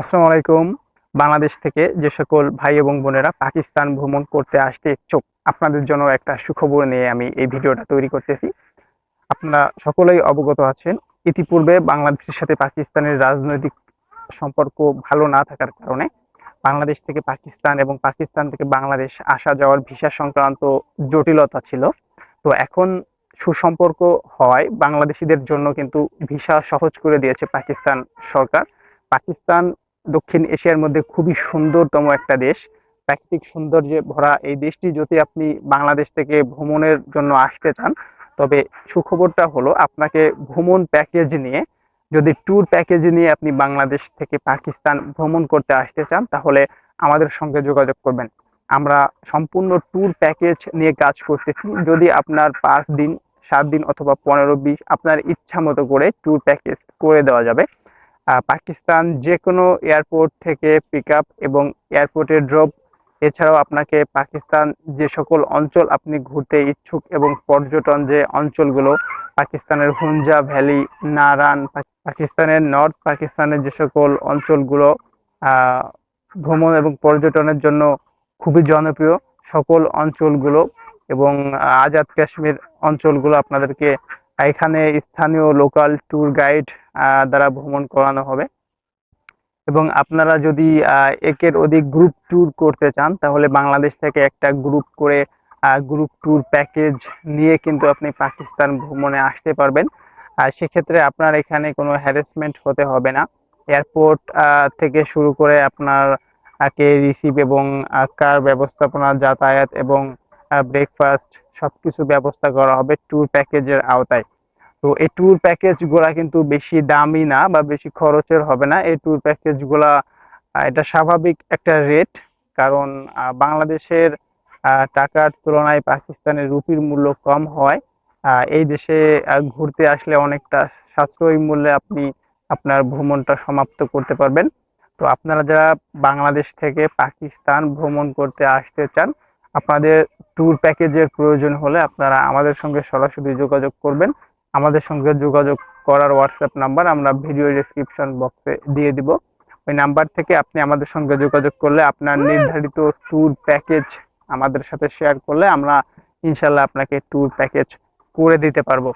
আসসালামু আলাইকুম। বাংলাদেশ থেকে যে সকল ভাই এবং বোনেরা পাকিস্তান ভ্রমণ করতে আসতে ইচ্ছুক, আপনাদের জন্য একটা সুখবর নিয়ে আমি এই ভিডিওটা তৈরি করতেছি। আপনারা সকলেই অবগত আছেন, ইতিপূর্বে বাংলাদেশের সাথে পাকিস্তানের রাজনৈতিক সম্পর্ক ভালো না থাকার কারণে বাংলাদেশ থেকে পাকিস্তান এবং পাকিস্তান থেকে বাংলাদেশ আসা যাওয়ার ভিসা সংক্রান্ত জটিলতা ছিল। তো এখন সুসম্পর্ক হয় বাংলাদেশিদের জন্য কিন্তু ভিসা সহজ করে দিয়েছে পাকিস্তান সরকার। পাকিস্তান দক্ষিণ এশিয়ার মধ্যে খুবই সুন্দরতম একটা দেশ। প্রাকৃতিক সৌন্দর্যে ভরা এই দেশটি যদি আপনি বাংলাদেশ থেকে ভ্রমণের জন্য আসতে চান, তবে সুখবরটা হলো আপনাকে ভ্রমণ প্যাকেজ নিয়ে, যদি ট্যুর প্যাকেজ নিয়ে আপনি বাংলাদেশ থেকে পাকিস্তান ভ্রমণ করতে আসতে চান, তাহলে আমাদের সঙ্গে যোগাযোগ করবেন। আমরা সম্পূর্ণ ট্যুর প্যাকেজ নিয়ে কাজ করতেছি। যদি আপনার পাঁচ দিন, সাত দিন অথবা পনেরো বিশ আপনার ইচ্ছা মতো করে ট্যুর প্যাকেজ করে দেওয়া যাবে পাকিস্তান যে কোনো এয়ারপোর্ট থেকে পিক এবং এয়ারপোর্টে ড্রপ এছাড়াও আপনাকে পাকিস্তান যে সকল অঞ্চল আপনি ঘুরতে ইচ্ছুক এবং পর্যটন যে অঞ্চলগুলো, পাকিস্তানের হুঞ্জা ভ্যালি নারান পাকিস্তানের নর্থ পাকিস্তানের যে সকল অঞ্চলগুলো ভ্রমণ এবং পর্যটনের জন্য খুবই জনপ্রিয় সকল অঞ্চলগুলো এবং আজাদ কাশ্মীর অঞ্চলগুলো আপনাদেরকে এখানে স্থানীয় লোকাল ট্যুর গাইড দ্বারা ভ্রমণ করানো হবে। এবং আপনারা যদি একের অধিক গ্রুপ ট্যুর করতে চান, তাহলে বাংলাদেশ থেকে একটা গ্রুপ করে গ্রুপ ট্যুর প্যাকেজ নিয়ে কিন্তু আপনি পাকিস্তান ভ্রমণে আসতে পারবেন। আর সেক্ষেত্রে আপনার এখানে কোনো হ্যারাসমেন্ট হতে হবে না। এয়ারপোর্ট থেকে শুরু করে আপনার কে রিসিভ এবং কার ব্যবস্থাপনা যাতায়াত এবং ব্রেকফাস্ট সবকিছু ব্যবস্থা করা হবে ট্যুর প্যাকেজের আওতায়। তো এই ট্যুর প্যাকেজগুলা কিন্তু বেশি দামি না বা বেশি খরচের হবে না। এই ট্যুর প্যাকেজগুলা এটা স্বাভাবিক একটা রেট কারণ বাংলাদেশের টাকার তুলনায় পাকিস্তানের রুপির মূল্য কম হয়। এই দেশে ঘুরতে আসলে অনেকটা সাশ্রয়ী মূল্যে আপনি আপনার ভ্রমণটা সমাপ্ত করতে পারবেন। তো আপনারা যারা বাংলাদেশ থেকে পাকিস্তান ভ্রমণ করতে আসতে চান, আপনাদের ট্যুর প্যাকেজের প্রয়োজন হলে আপনারা আমাদের সঙ্গে সরাসরি যোগাযোগ করবেন। আমাদের সঙ্গে যোগাযোগ করার হোয়াটসঅ্যাপ নাম্বার আমরা ভিডিও ডিসক্রিপশন বক্সে দিয়ে দিব। ওই নাম্বার থেকে আপনি আমাদের সঙ্গে যোগাযোগ করলে আপনার নির্ধারিত ট্যুর প্যাকেজ আমাদের সাথে শেয়ার করলে আমরা ইনশাল্লাহ আপনাকে ট্যুর প্যাকেজ করে দিতে পারব।